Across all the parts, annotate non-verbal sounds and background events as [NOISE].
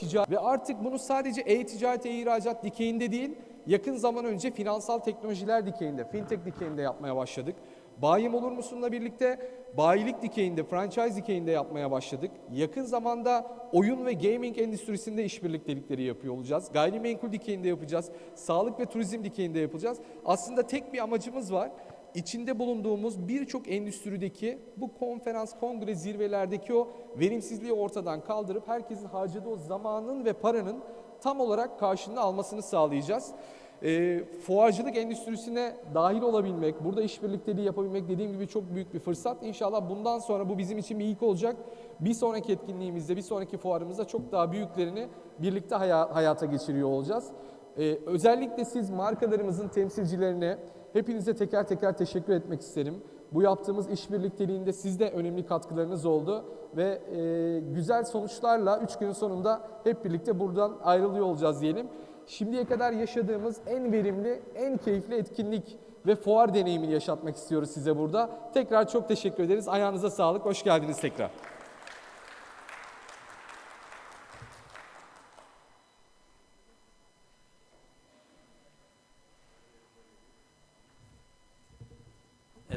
ticaret ve artık bunu sadece e-ticaret, e-ihracat dikeyinde değil, yakın zaman önce finansal teknolojiler dikeyinde, fintech dikeyinde yapmaya başladık. Bayim olur musunla birlikte bayilik dikeyinde, franchise dikeyinde yapmaya başladık. Yakın zamanda oyun ve gaming endüstrisinde işbirliktelikleri yapıyor olacağız. Gayrimenkul dikeyinde yapacağız. Sağlık ve turizm dikeyinde yapacağız. Aslında tek bir amacımız var. İçinde bulunduğumuz birçok endüstrideki bu konferans, kongre zirvelerdeki o verimsizliği ortadan kaldırıp herkesin harcadığı o zamanın ve paranın tam olarak karşılığını almasını sağlayacağız. E, fuarcılık endüstrisine dahil olabilmek, burada işbirlikteliği yapabilmek dediğim gibi çok büyük bir fırsat. İnşallah bundan sonra bu bizim için bir ilk olacak. Bir sonraki etkinliğimizde, bir sonraki fuarımızda çok daha büyüklerini birlikte haya- hayata geçiriyor olacağız. E, özellikle siz markalarımızın temsilcilerine hepinize teker teker teşekkür etmek isterim. Bu yaptığımız işbirlikteliğinde sizde önemli katkılarınız oldu ve e, güzel sonuçlarla 3 günün sonunda hep birlikte buradan ayrılıyor olacağız diyelim. Şimdiye kadar yaşadığımız en verimli, en keyifli etkinlik ve fuar deneyimini yaşatmak istiyoruz size burada. Tekrar çok teşekkür ederiz. Ayağınıza sağlık. Hoş geldiniz tekrar.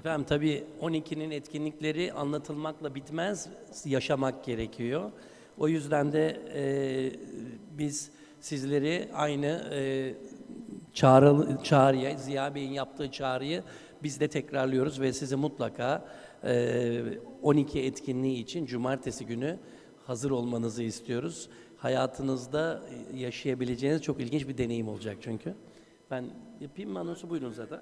Efendim tabii 12'nin etkinlikleri anlatılmakla bitmez, yaşamak gerekiyor. O yüzden de e, biz sizleri aynı e, çağrı, çağrıya, Ziya Bey'in yaptığı çağrıyı biz de tekrarlıyoruz ve sizi mutlaka e, 12 etkinliği için cumartesi günü hazır olmanızı istiyoruz. Hayatınızda yaşayabileceğiniz çok ilginç bir deneyim olacak çünkü. Ben yapayım mı anonsu buyurun zaten.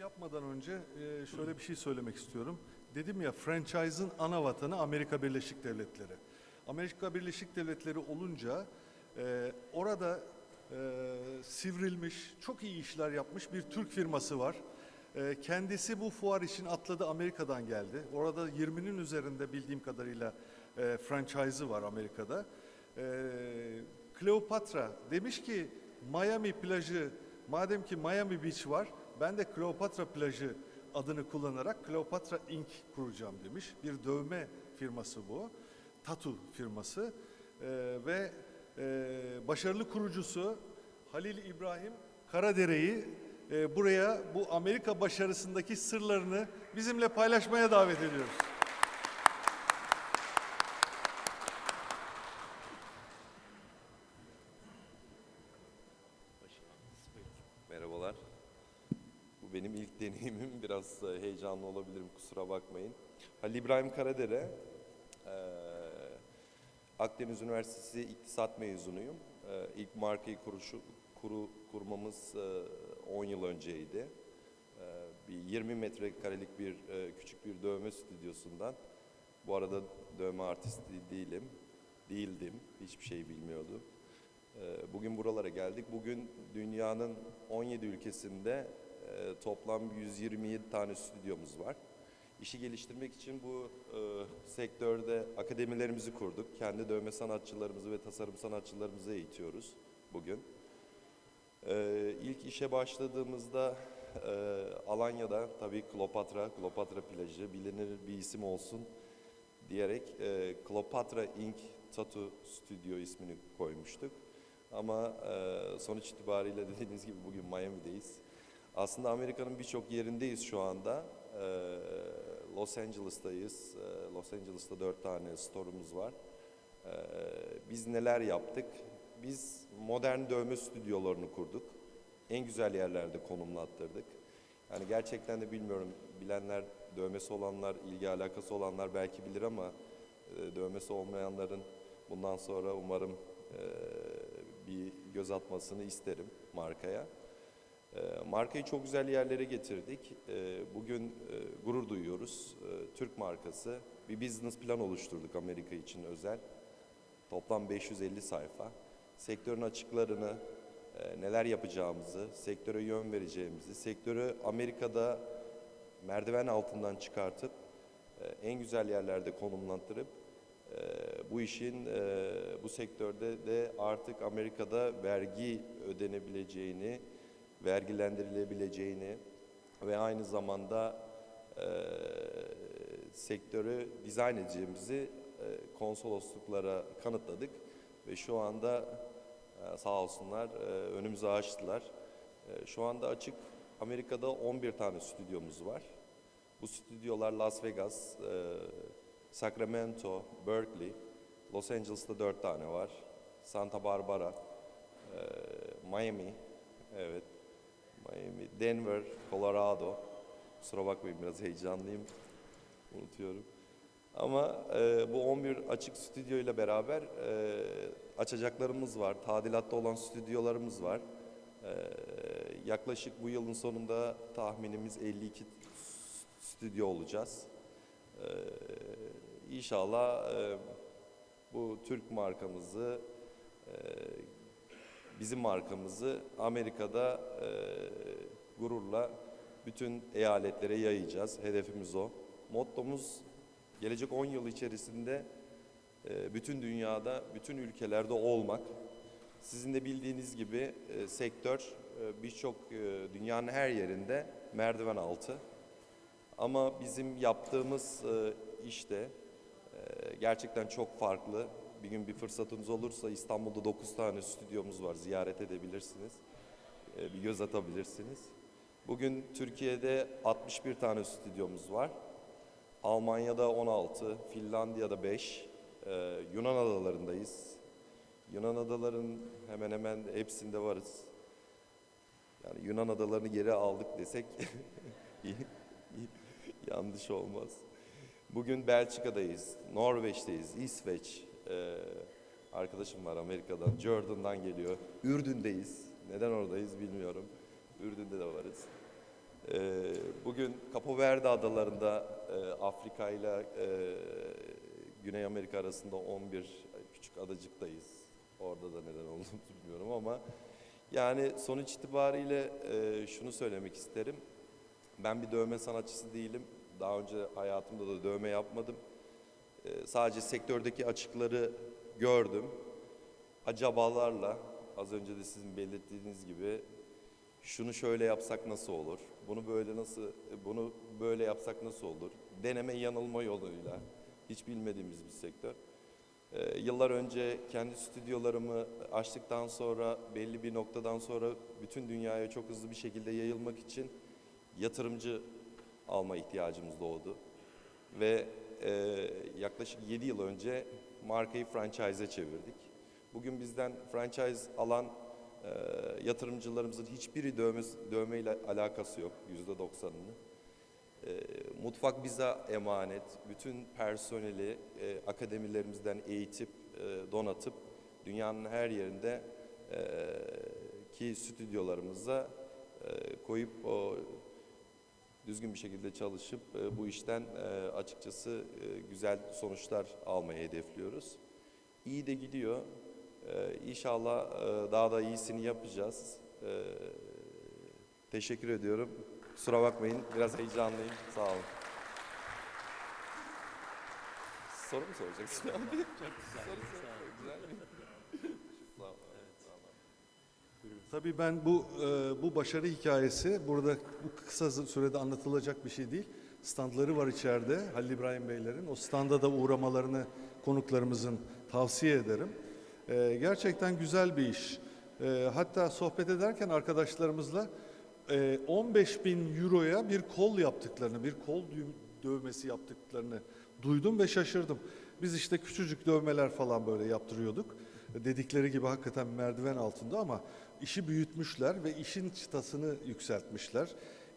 Yapmadan önce e, şöyle bir şey söylemek istiyorum. Dedim ya franchise'ın ana vatanı Amerika Birleşik Devletleri. Amerika Birleşik Devletleri olunca e, orada e, sivrilmiş, çok iyi işler yapmış bir Türk firması var. Kendisi bu fuar için atladı Amerika'dan geldi. Orada 20'nin üzerinde bildiğim kadarıyla franchise'ı var Amerika'da. E, Cleopatra demiş ki Miami plajı madem ki Miami Beach var ben de Cleopatra plajı adını kullanarak Cleopatra Inc. kuracağım demiş. Bir dövme firması bu. Tatu firması Ee, ve e, başarılı kurucusu Halil İbrahim Karadere'yi e, buraya bu Amerika başarısındaki sırlarını bizimle paylaşmaya davet ediyoruz. Bu benim ilk deneyimim. [LAUGHS] Biraz e, heyecanlı olabilirim kusura bakmayın. Halil İbrahim Karadere. eee, Akdeniz Üniversitesi İktisat mezunuyum. Eee, İlk markayı kuruşu, kuru, kurmamız eee, 10 yıl önceydi. Bir 20 metrekarelik bir küçük bir dövme stüdyosundan. Bu arada dövme artisti değilim. Değildim. Hiçbir şey bilmiyordum. Bugün buralara geldik. Bugün dünyanın 17 ülkesinde e, toplam 127 tane stüdyomuz var. İşi geliştirmek için bu e, sektörde akademilerimizi kurduk. Kendi dövme sanatçılarımızı ve tasarım sanatçılarımızı eğitiyoruz bugün. Ee, ilk işe başladığımızda e, Alanya'da tabii Kleopatra, Kleopatra plajı bilinir bir isim olsun diyerek e, Kleopatra Inc. Tattoo Studio ismini koymuştuk. Ama e, sonuç itibariyle [LAUGHS] dediğiniz gibi bugün Miami'deyiz. Aslında Amerika'nın birçok yerindeyiz şu anda. E, Los Angeles'tayız. E, Los Angeles'ta dört tane store'umuz var. E, biz neler yaptık? Biz modern dövme stüdyolarını kurduk. En güzel yerlerde konumlattırdık. Yani gerçekten de bilmiyorum bilenler, dövmesi olanlar, ilgi alakası olanlar belki bilir ama e, dövmesi olmayanların bundan sonra umarım e, bir göz atmasını isterim markaya. E, markayı çok güzel yerlere getirdik. E, bugün e, gurur duyuyoruz. E, Türk markası bir business plan oluşturduk Amerika için özel. Toplam 550 sayfa. Sektörün açıklarını, e, neler yapacağımızı, sektöre yön vereceğimizi, sektörü Amerika'da merdiven altından çıkartıp e, en güzel yerlerde konumlandırıp bu işin bu sektörde de artık Amerika'da vergi ödenebileceğini, vergilendirilebileceğini ve aynı zamanda e, sektörü dizayn edeceğimizi e, konsolosluklara kanıtladık ve şu anda e, sağ olsunlar e, önümüzü açtılar. E, Şu anda açık Amerika'da 11 tane stüdyomuz var. Bu stüdyolar Las Vegas, e, Sacramento, Berkeley, Los Angeles'ta 4 tane var. Santa Barbara, e, Miami, evet. Miami, Denver, Colorado. Kusura bakmayın biraz heyecanlıyım. Unutuyorum. Ama e, bu 11 açık stüdyo ile beraber e, açacaklarımız var. Tadilatta olan stüdyolarımız var. E, yaklaşık bu yılın sonunda tahminimiz 52 stüdyo olacağız. E, inşallah e, bu Türk markamızı, e, bizim markamızı Amerika'da e, gururla bütün eyaletlere yayacağız. Hedefimiz o. Mottomuz gelecek 10 yıl içerisinde e, bütün dünyada, bütün ülkelerde olmak. Sizin de bildiğiniz gibi e, sektör e, birçok e, dünyanın her yerinde merdiven altı. Ama bizim yaptığımız e, işte e, gerçekten çok farklı. Bir gün bir fırsatınız olursa İstanbul'da 9 tane stüdyomuz var. Ziyaret edebilirsiniz. E, bir göz atabilirsiniz. Bugün Türkiye'de 61 tane stüdyomuz var. Almanya'da 16, Finlandiya'da 5, e, Yunan adalarındayız. Yunan adaların hemen hemen hepsinde varız. Yani Yunan adalarını geri aldık desek [LAUGHS] yanlış olmaz. Bugün Belçika'dayız, Norveç'teyiz, İsveç. E, arkadaşım var Amerika'dan, Jordan'dan geliyor. Ürdün'deyiz. Neden oradayız bilmiyorum. Ürdün'de de varız. Ee, Bugün Capo Verde adalarında e, Afrika ile e, Güney Amerika arasında 11 küçük adacıktayız. Orada da neden olduğunu [LAUGHS] bilmiyorum ama yani sonuç itibariyle e, şunu söylemek isterim. Ben bir dövme sanatçısı değilim. Daha önce hayatımda da dövme yapmadım. E, Sadece sektördeki açıkları gördüm. Acabalarla az önce de sizin belirttiğiniz gibi şunu şöyle yapsak nasıl olur? Bunu böyle nasıl bunu böyle yapsak nasıl olur? Deneme yanılma yoluyla hiç bilmediğimiz bir sektör. Ee, yıllar önce kendi stüdyolarımı açtıktan sonra belli bir noktadan sonra bütün dünyaya çok hızlı bir şekilde yayılmak için yatırımcı alma ihtiyacımız doğdu. Ve e, yaklaşık 7 yıl önce markayı franchise'e çevirdik. Bugün bizden franchise alan e, yatırımcılarımızın hiçbiri dövme, dövmeyle alakası yok yüzde doksanını. E, mutfak bize emanet. Bütün personeli e, akademilerimizden eğitip, e, donatıp dünyanın her yerinde e, ki stüdyolarımıza e, koyup o düzgün bir şekilde çalışıp e, bu işten e, açıkçası e, güzel sonuçlar almayı hedefliyoruz. İyi de gidiyor. İnşallah daha da iyisini yapacağız. Teşekkür ediyorum. Kusura bakmayın, biraz heyecanlıyım. Sağ olun. Soru mu soracaksın abi? Çok güzel. Soru sor. Güzel mi? Sağ ol. Sağ ol. Tabii ben bu e, bu başarı hikayesi burada bu kısa sürede anlatılacak bir şey değil. Standları var içeride Halil İbrahim Beylerin. O standa da uğramalarını konuklarımızın tavsiye ederim. E, gerçekten güzel bir iş. E, hatta sohbet ederken arkadaşlarımızla e, 15 bin euroya bir kol yaptıklarını, bir kol dö- dövmesi yaptıklarını duydum ve şaşırdım. Biz işte küçücük dövmeler falan böyle yaptırıyorduk. Dedikleri gibi hakikaten merdiven altında ama işi büyütmüşler ve işin çıtasını yükseltmişler.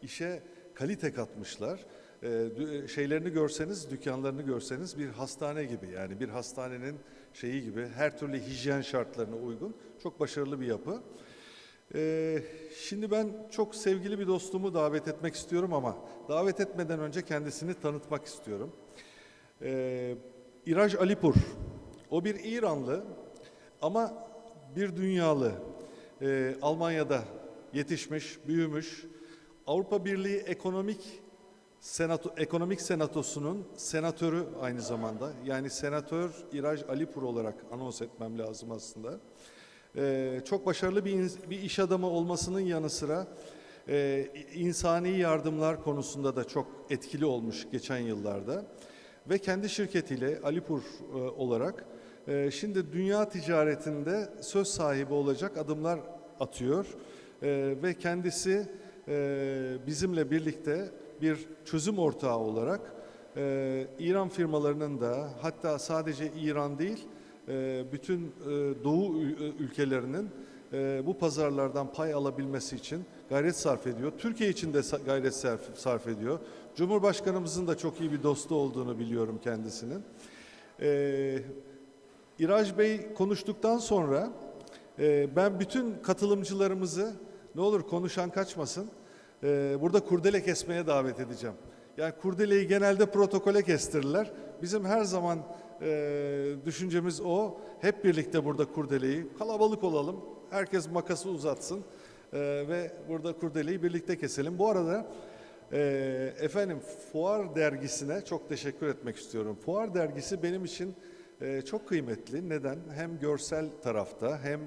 İşe kalite katmışlar. Ee, şeylerini görseniz, dükkanlarını görseniz bir hastane gibi yani bir hastanenin şeyi gibi her türlü hijyen şartlarına uygun çok başarılı bir yapı. Ee, şimdi ben çok sevgili bir dostumu davet etmek istiyorum ama davet etmeden önce kendisini tanıtmak istiyorum. Ee, İraj Alipur, o bir İranlı ama bir dünyalı. Ee, Almanya'da yetişmiş, büyümüş. Avrupa Birliği Ekonomik Senato, Ekonomik Senatosu'nun senatörü aynı zamanda. Yani senatör İraj Alipur olarak anons etmem lazım aslında. Ee, çok başarılı bir, bir iş adamı olmasının yanı sıra e, insani yardımlar konusunda da çok etkili olmuş geçen yıllarda. Ve kendi şirketiyle Alipur e, olarak e, şimdi dünya ticaretinde söz sahibi olacak adımlar atıyor E, ve kendisi e, bizimle birlikte bir çözüm ortağı olarak e, İran firmalarının da hatta sadece İran değil e, bütün Doğu ül- ülkelerinin bu pazarlardan pay alabilmesi için gayret sarf ediyor. Türkiye için de gayret sarf, ediyor. Cumhurbaşkanımızın da çok iyi bir dostu olduğunu biliyorum kendisinin. E, İraj Bey konuştuktan sonra e, ben bütün katılımcılarımızı ne olur konuşan kaçmasın e, burada kurdele kesmeye davet edeceğim. Yani kurdeleyi genelde protokole kestirirler. Bizim her zaman e, düşüncemiz o. Hep birlikte burada kurdeleyi kalabalık olalım. Herkes makası uzatsın e, ve burada kurdeleyi birlikte keselim. Bu arada e, efendim Fuar dergisine çok teşekkür etmek istiyorum. Fuar dergisi benim için e, çok kıymetli. Neden? Hem görsel tarafta hem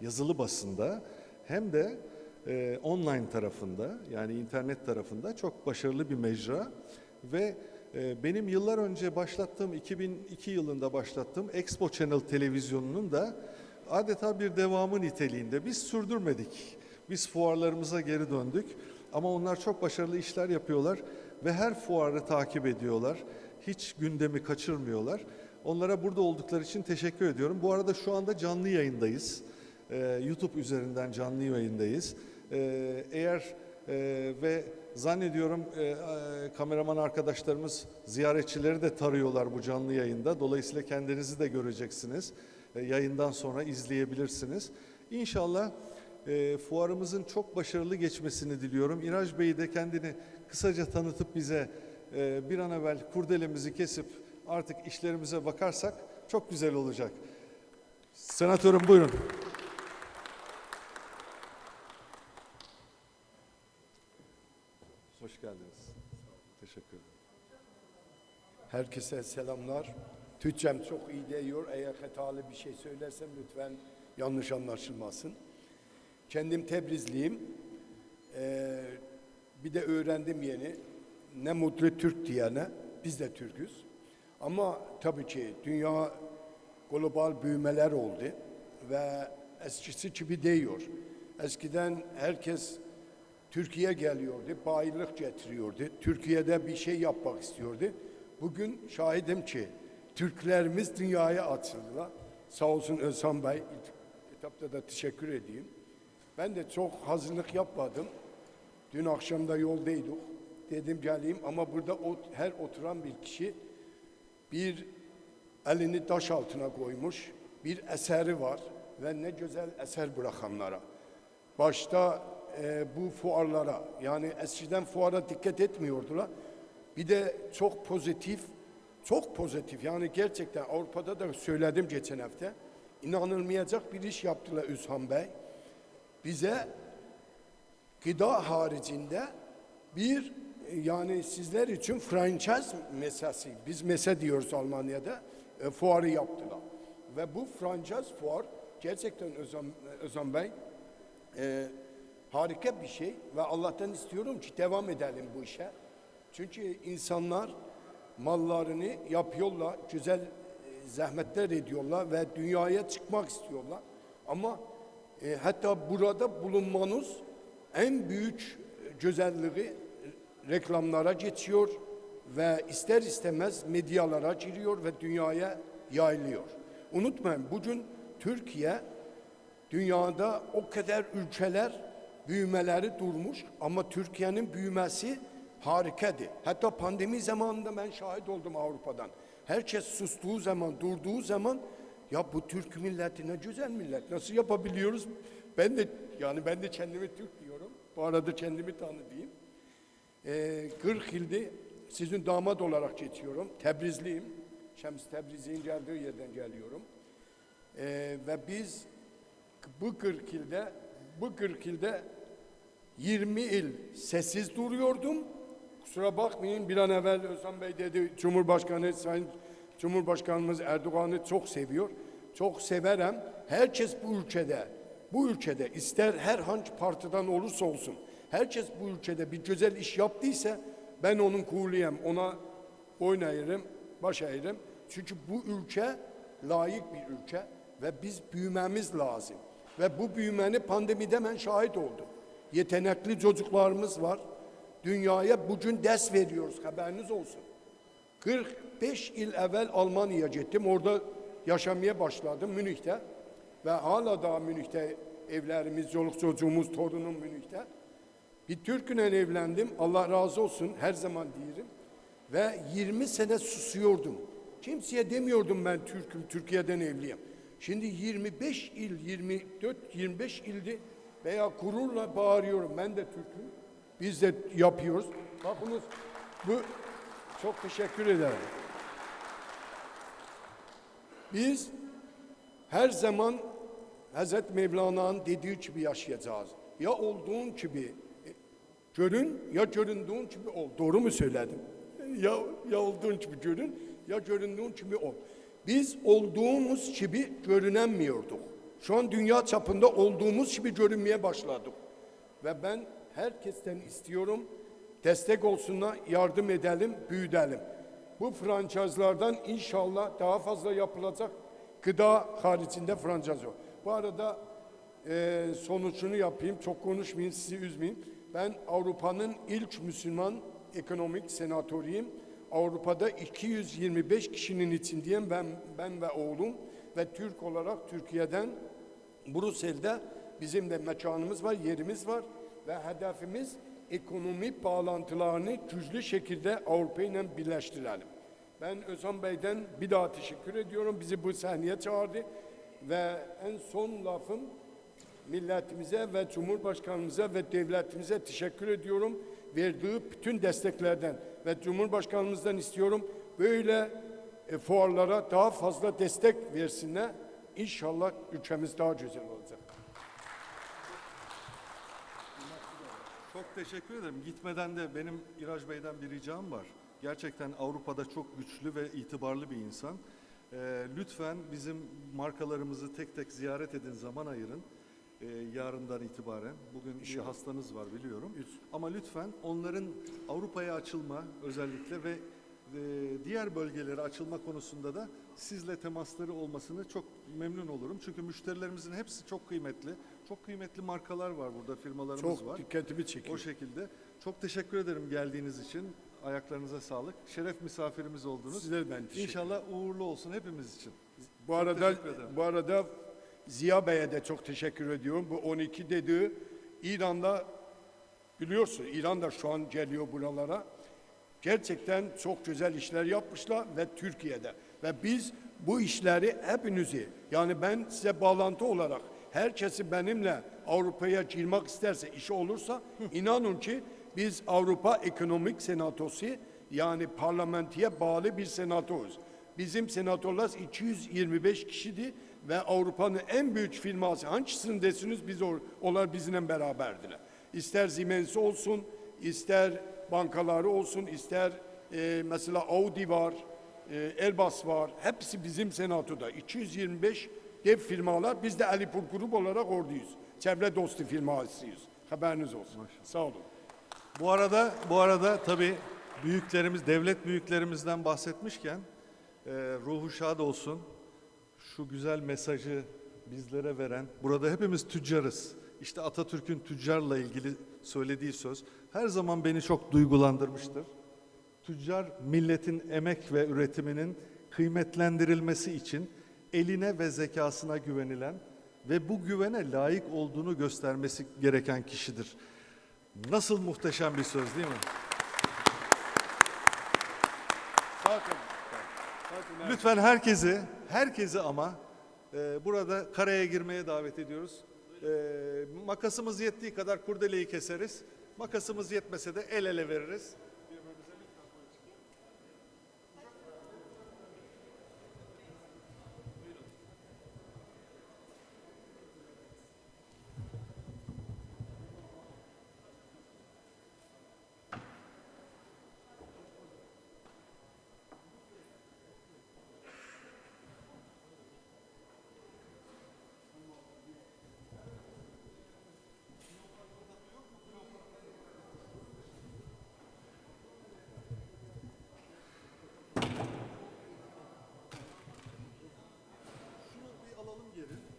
yazılı basında hem de e, online tarafında yani internet tarafında çok başarılı bir mecra ve e, benim yıllar önce başlattığım 2002 yılında başlattığım Expo Channel televizyonunun da adeta bir devamı niteliğinde biz sürdürmedik. Biz fuarlarımıza geri döndük ama onlar çok başarılı işler yapıyorlar ve her fuarı takip ediyorlar. Hiç gündemi kaçırmıyorlar. Onlara burada oldukları için teşekkür ediyorum. Bu arada şu anda canlı yayındayız. Ee, YouTube üzerinden canlı yayındayız. Ee, eğer e, ve zannediyorum e, kameraman arkadaşlarımız ziyaretçileri de tarıyorlar bu canlı yayında. Dolayısıyla kendinizi de göreceksiniz. E, yayından sonra izleyebilirsiniz. İnşallah e, fuarımızın çok başarılı geçmesini diliyorum. İraj Bey de kendini kısaca tanıtıp bize e, bir an evvel kurdelemizi kesip artık işlerimize bakarsak çok güzel olacak. Senatörüm buyurun. Hoş geldiniz. Teşekkür ederim. Herkese selamlar. Türkçem çok iyi değiyor. Eğer hatalı bir şey söylersem lütfen yanlış anlaşılmasın. Kendim Tebrizliyim. Ee, bir de öğrendim yeni. Ne mutlu Türk diyene. Biz de Türk'üz. Ama tabii ki dünya global büyümeler oldu ve eskisi gibi değiyor. Eskiden herkes Türkiye geliyordu, bayilik getiriyordu. Türkiye'de bir şey yapmak istiyordu. Bugün şahidim ki Türklerimiz dünyaya açıldılar. Sağ olsun Özhan Bey, etapta da teşekkür edeyim. Ben de çok hazırlık yapmadım. Dün akşam da yoldaydık. Dedim geleyim ama burada her oturan bir kişi bir elini taş altına koymuş, bir eseri var ve ne güzel eser bırakanlara. Başta e, bu fuarlara, yani eskiden fuara dikkat etmiyordular. Bir de çok pozitif, çok pozitif. Yani gerçekten Avrupa'da da söyledim geçen hafta. inanılmayacak bir iş yaptılar Özhan Bey. Bize gıda haricinde bir yani sizler için franchise mesası, biz mese diyoruz Almanya'da, e, fuarı yaptılar. Ve bu franchise fuar gerçekten Özan, Özan Bey e, harika bir şey ve Allah'tan istiyorum ki devam edelim bu işe. Çünkü insanlar mallarını yapıyorlar, güzel e, zahmetler ediyorlar ve dünyaya çıkmak istiyorlar. Ama e, hatta burada bulunmanız en büyük güzelliği reklamlara geçiyor ve ister istemez medyalara giriyor ve dünyaya yayılıyor. Unutmayın bugün Türkiye dünyada o kadar ülkeler büyümeleri durmuş ama Türkiye'nin büyümesi harikadı. Hatta pandemi zamanında ben şahit oldum Avrupa'dan. Herkes sustuğu zaman, durduğu zaman ya bu Türk milleti ne güzel millet. Nasıl yapabiliyoruz? Ben de yani ben de kendimi Türk diyorum. Bu arada kendimi tanıtayım. Ee, 40 yıldır sizin damat olarak geçiyorum. Tebrizliyim. Şems Tebriz'in geldiği yerden geliyorum. Ee, ve biz bu 40 yılda bu 40 yılda 20 yıl sessiz duruyordum. Kusura bakmayın bir an evvel Özlem Bey dedi Cumhurbaşkanı Sayın Cumhurbaşkanımız Erdoğan'ı çok seviyor. Çok severim. Herkes bu ülkede bu ülkede ister herhangi partiden olursa olsun herkes bu ülkede bir güzel iş yaptıysa ben onun kuluyum. Ona eğerim, baş eğerim. Çünkü bu ülke layık bir ülke ve biz büyümemiz lazım. Ve bu büyümeni pandemide ben şahit oldum. Yetenekli çocuklarımız var. Dünyaya bugün ders veriyoruz haberiniz olsun. 45 yıl evvel Almanya'ya gittim. Orada yaşamaya başladım Münih'te. Ve hala daha Münih'te evlerimiz, çoluk çocuğumuz, torunum Münih'te. Bir Türk'le evlendim. Allah razı olsun her zaman diyelim. Ve 20 sene susuyordum. Kimseye demiyordum ben Türk'üm, Türkiye'den evliyim. Şimdi 25 il, 24, 25 ildi veya gururla bağırıyorum. Ben de Türk'üm. Biz de yapıyoruz. Bakınız bu çok teşekkür ederim. Biz her zaman Hazreti Mevlana'nın dediği gibi yaşayacağız. Ya olduğun gibi görün ya göründüğün gibi ol. Doğru mu söyledim? Ya, ya olduğun gibi görün ya göründüğün gibi ol. Biz olduğumuz gibi görünemiyorduk. Şu an dünya çapında olduğumuz gibi görünmeye başladık. Ve ben herkesten istiyorum destek olsunlar, yardım edelim, büyütelim. Bu francizlerden inşallah daha fazla yapılacak gıda haricinde franchise yok. Bu arada e, sonucunu yapayım, çok konuşmayayım, sizi üzmeyeyim. Ben Avrupa'nın ilk Müslüman ekonomik senatörüyüm. Avrupa'da 225 kişinin içindeyim ben, ben ve oğlum ve Türk olarak Türkiye'den Brüksel'de bizim de mekanımız var, yerimiz var ve hedefimiz ekonomi bağlantılarını güçlü şekilde Avrupa ile birleştirelim. Ben Özhan Bey'den bir daha teşekkür ediyorum. Bizi bu sahneye çağırdı ve en son lafım milletimize ve Cumhurbaşkanımıza ve devletimize teşekkür ediyorum. Verdiği bütün desteklerden ve Cumhurbaşkanımızdan istiyorum böyle e, fuarlara daha fazla destek versinler. İnşallah ülkemiz daha güzel olacak. Çok teşekkür ederim. Gitmeden de benim İraç Bey'den bir ricam var. Gerçekten Avrupa'da çok güçlü ve itibarlı bir insan. Ee, lütfen bizim markalarımızı tek tek ziyaret edin, zaman ayırın. Ee, yarından itibaren. Bugün bir hastanız var biliyorum. Ama lütfen onların Avrupa'ya açılma özellikle ve e, diğer bölgelere açılma konusunda da sizle temasları olmasını çok memnun olurum. Çünkü müşterilerimizin hepsi çok kıymetli. Çok kıymetli markalar var burada, firmalarımız Çok var. dikkatimi çekiyor. O şekilde. Çok teşekkür ederim geldiğiniz için. Ayaklarınıza sağlık. Şeref misafirimiz oldunuz. Size ben teşekkür İnşallah uğurlu olsun hepimiz için. Bu arada teşekkür ederim. bu arada Ziya Bey'e de çok teşekkür ediyorum. Bu 12 dediği İran'da biliyorsun İran da şu an geliyor buralara. Gerçekten çok güzel işler yapmışlar ve Türkiye'de. Ve biz bu işleri hepinizi yani ben size bağlantı olarak herkesi benimle Avrupa'ya girmek isterse işi olursa inanın ki biz Avrupa Ekonomik Senatosu yani parlamentoya bağlı bir senatoyuz. Bizim senatörler 225 kişiydi ve Avrupa'nın en büyük firması hangisini desiniz biz or, onlar bizimle beraberdiler. İster Siemens olsun, ister bankaları olsun, ister e, mesela Audi var, e, Airbus var. Hepsi bizim senatoda. 225 dev firmalar. Biz de Alipur Grup olarak oradayız. Çevre dostu firmasıyız. Haberiniz olsun. Sağ olun. Bu arada bu arada tabii büyüklerimiz, devlet büyüklerimizden bahsetmişken e, ruhu şad olsun. Şu güzel mesajı bizlere veren, burada hepimiz tüccarız. İşte Atatürk'ün tüccarla ilgili söylediği söz her zaman beni çok duygulandırmıştır. Tüccar milletin emek ve üretiminin kıymetlendirilmesi için eline ve zekasına güvenilen ve bu güvene layık olduğunu göstermesi gereken kişidir. Nasıl muhteşem bir söz değil mi? Lütfen herkesi, herkesi ama e, burada karaya girmeye davet ediyoruz. E, makasımız yettiği kadar kurdeleyi keseriz. Makasımız yetmese de el ele veririz. gelir.